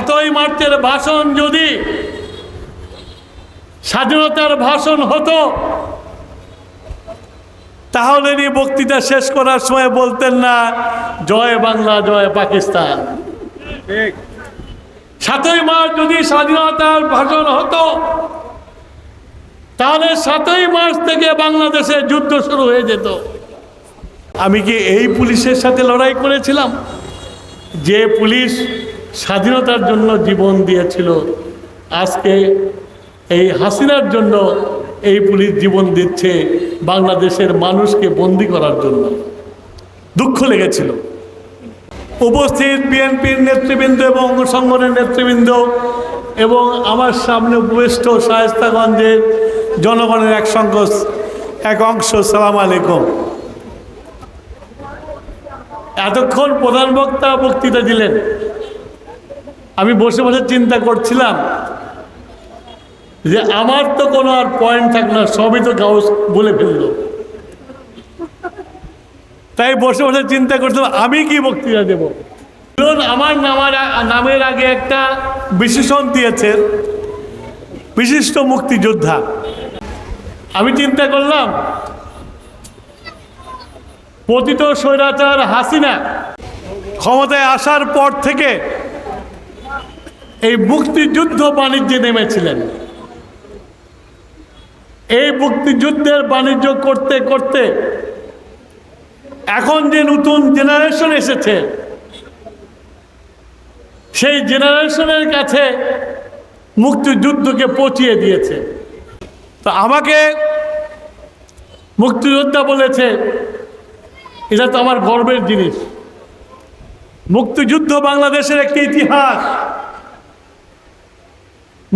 সাতই মার্চের ভাষণ যদি স্বাধীনতার ভাষণ হতো তাহলে নি বক্তৃতা শেষ করার সময় বলতেন না জয় বাংলা জয় পাকিস্তান। সাতই মার্চ যদি স্বাধীনতার ভাষণ হতো তাহলে সাতই মার্চ থেকে বাংলাদেশে যুদ্ধ শুরু হয়ে যেত। আমি কি এই পুলিশের সাথে লড়াই করেছিলাম? যে পুলিশ স্বাধীনতার জন্য জীবন দিয়েছিল। আজকে এই হাসিনার জন্য এই পুলিশ জীবন দিচ্ছে বাংলাদেশের মানুষকে বন্দি করার জন্য। দুঃখ লেগেছিল। উপস্থিত বিএনপির নেতৃবৃন্দ এবং অঙ্গ সংগঠনের নেতৃবৃন্দ এবং আমার সামনে উপবিষ্ট শায়স্তাগঞ্জের জনগণের এক সংকোচ এক অংশ, সালাম আলাইকুম। এতক্ষণ প্রধান বক্তা বক্তৃতা দিলেন। আমি বসে বসে চিন্তা করছিলাম যে আমার তো কোনো আর পয়েন্ট থাক না, সবই তো গাউস বলে ফেলল। তাই বসে বসে চিন্তা করছিলাম, আমি কি বক্তৃতা দেব? আমার নামার নামের আগে একটা বিশেষণ দিয়েছেন বিশিষ্ট মুক্তিযোদ্ধা। আমি চিন্তা করলাম, পতিত স্বৈরাচার হাসিনা ক্ষমতায় আসার পর থেকে মুক্তিযুদ্ধ বাণিজ্যে নেমেছিলেন। এই মুক্তিযুদ্ধের বাণিজ্য করতে করতে এখন যে নতুন জেনারেশন এসেছে, সেই জেনারেশনের কাছে মুক্তিযুদ্ধকে পচিয়ে দিয়েছে। তো আমাকে মুক্তিযোদ্ধা বলেছে, এটা তো আমার গর্বের জিনিস। মুক্তিযুদ্ধ বাংলাদেশের একটি ইতিহাস।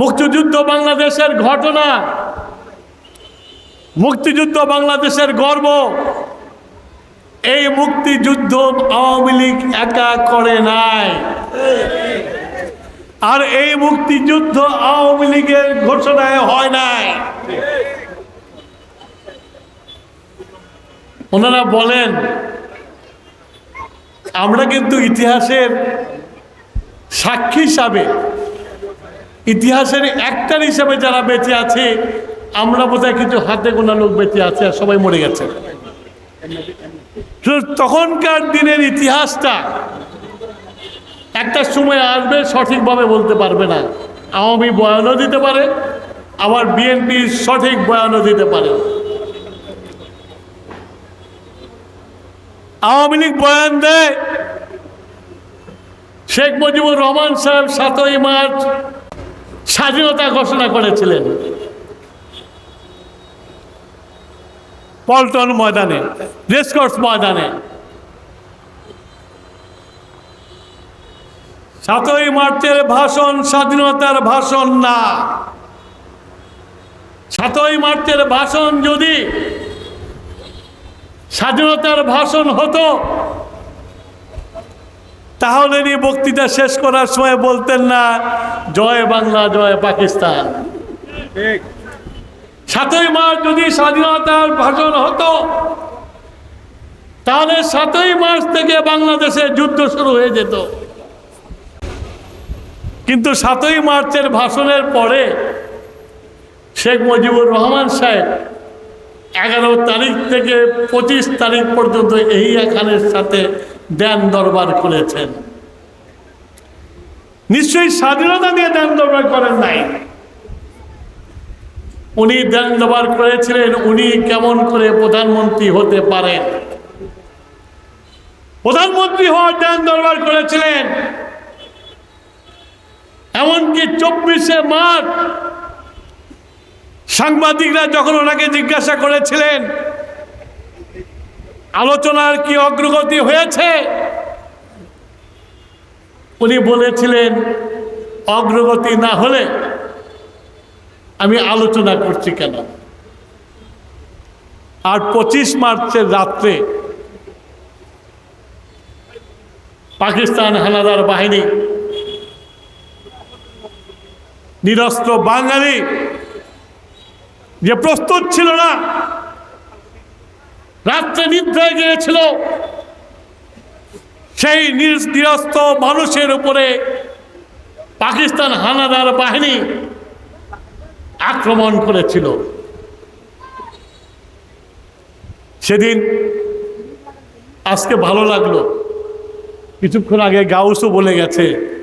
মুক্তিযুদ্ধ বাংলাদেশের ঘটনা, মুক্তিযুদ্ধ বাংলাদেশের গর্ব, এই মুক্তিযুদ্ধ আওয়ামী লীগ একা করে নাই। আর এই মুক্তিযুদ্ধ আওয়ামী লীগের ঘোষণায় হয় নাই। ওনারা বলেন, আমরা কিন্তু ইতিহাসের সাক্ষী হিসাবে ইতিহাসের একটার হিসাবে যারা বেঁচে আছে, আমরা বোধহয় কিছু হাতে গোনা লোক বেঁচে আছে আর সবাই মরে গেছে। তখনকার দিনের ইতিহাসটা একটা সময় আসবে, সঠিকভাবে বলতে পারবে না। আওয়ামী বয়ানও দিতে পারে, আবার বিএনপি সঠিক বয়ানও দিতে পারে। আওয়ামী লীগ বয়ান দেয়, শেখ মুজিবুর রহমান সাহেব সাতই মার্চ স্বাধীনতা ঘোষণা করেছিলেন। পল্টন ময়দানে রেসকোর্স ময়দানে। সাতই মার্চের ভাষণ স্বাধীনতার ভাষণ না। সাতই মার্চের ভাষণ যদি স্বাধীনতার ভাষণ হতো তাহলে নি বক্তৃতা শেষ করার সময় বলতেন না জয় বাংলা জয় পাকিস্তান। সাতই মার্চ যদি স্বাধীনতার ভাষণ হতো তাহলে সাতই মার্চ থেকে বাংলাদেশে যুদ্ধ শুরু হয়ে যেত। কিন্তু সাতই মার্চের ভাষণের পরে শেখ মুজিবুর রহমান সাহেব এগারো তারিখ থেকে পঁচিশ তারিখ পর্যন্ত এই খানের সাথে দেন দরবার করেছেন। নিশ্চয়ই স্বাধীনতা দিয়ে দেন দরবার করেন নাই। উনি দেন দরবার করেছিলেন, উনি কেমন করে প্রধানমন্ত্রী হতে পারেন? প্রধানমন্ত্রী হওয়ার দেন দরবার করেছিলেন। এমনকি চব্বিশে মার্চ সাংবাদিকরা যখন ওনাকে জিজ্ঞাসা করেছিলেন আলোচনার কি অগ্রগতি হয়েছে? উনি বলেছিলেন, অগ্রগতি না হলে আমি আলোচনা করছি কেন? আর পঁচিশ মার্চের রাত্রে পাকিস্তান হানাদার বাহিনী, নিরস্ত্র বাঙালি যে প্রস্তুত ছিল না রাত্রে নিদ্রায় গিয়েছিল। সেই নির- নিরস্ত্র মানুষের উপরে পাকিস্তান হানাদার বাহিনী আক্রমণ করেছিল। সেদিন আজকে ভালো লাগল। কিছুক্ষণ আগে গাউসও বলে গেছে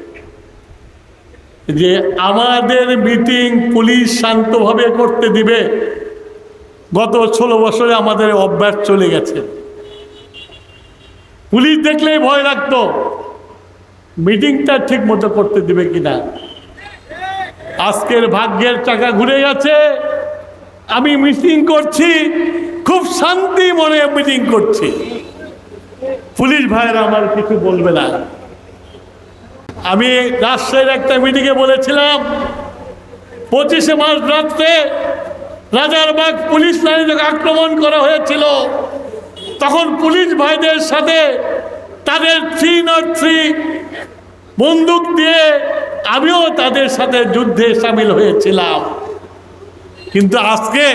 যে, আমাদের মিটিং পুলিশ শান্তভাবে করতে দিবে। গত ষোলো বছরে আমাদের অভ্যাস চলে গেছে। পুলিশ দেখলেই ভয় লাগতো, মিটিংটা ঠিক মতো করতে দিবে কিনা। আজকের ভাগ্যের চাকা ঘুরে গেছে, আমি মিটিং করছি, খুব শান্তি মনে মিটিং করছি। পুলিশ ভাইয়েরা আমার কিছু বলবে না। আমি রাজশাহীর একটা মিটিংয়ে বলেছিলাম, পঁচিশে মার্চ রাত্রে রাজারবাগ পুলিশ লাইনে যখন আক্রমণ করা হয়েছিল, তখন পুলিশ ভাইদের সাথে তাদের থ্রি নট থ্রি বন্দুক দিয়ে আমিও তাদের সাথে যুদ্ধে সামিল হয়েছিলাম। কিন্তু আজকে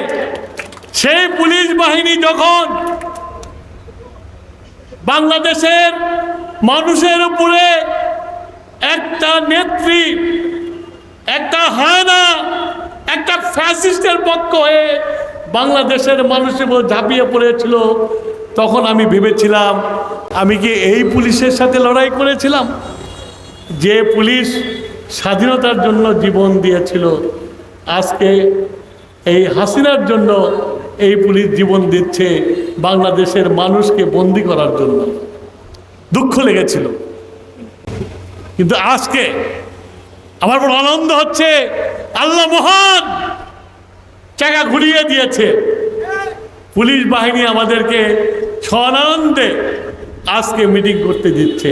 সেই পুলিশ বাহিনী যখন বাংলাদেশের মানুষের উপরে একটা নেত্রী, একটা হায়না একটা ফ্যাসিস্টের পক্ষ হয়ে বাংলাদেশের মানুষের উপর ঝাঁপিয়ে পড়েছিল, তখন আমি ভেবেছিলাম, আমি কি এই পুলিশের সাথে লড়াই করেছিলাম? যে পুলিশ স্বাধীনতার জন্য জীবন দিয়েছিল, আজকে এই হাসিনার জন্য এই পুলিশ জীবন দিচ্ছে বাংলাদেশের মানুষকে বন্দি করার জন্য। দুঃখ লেগেছিল। কিন্তু আজকে আমার বড় আনন্দ হচ্ছে আল্লাহ মহান চাকা ঘুরিয়ে দিয়েছে। পুলিশ বাহিনী আমাদেরকে সনানন্দে আজকে মিটিং করতে দিচ্ছে।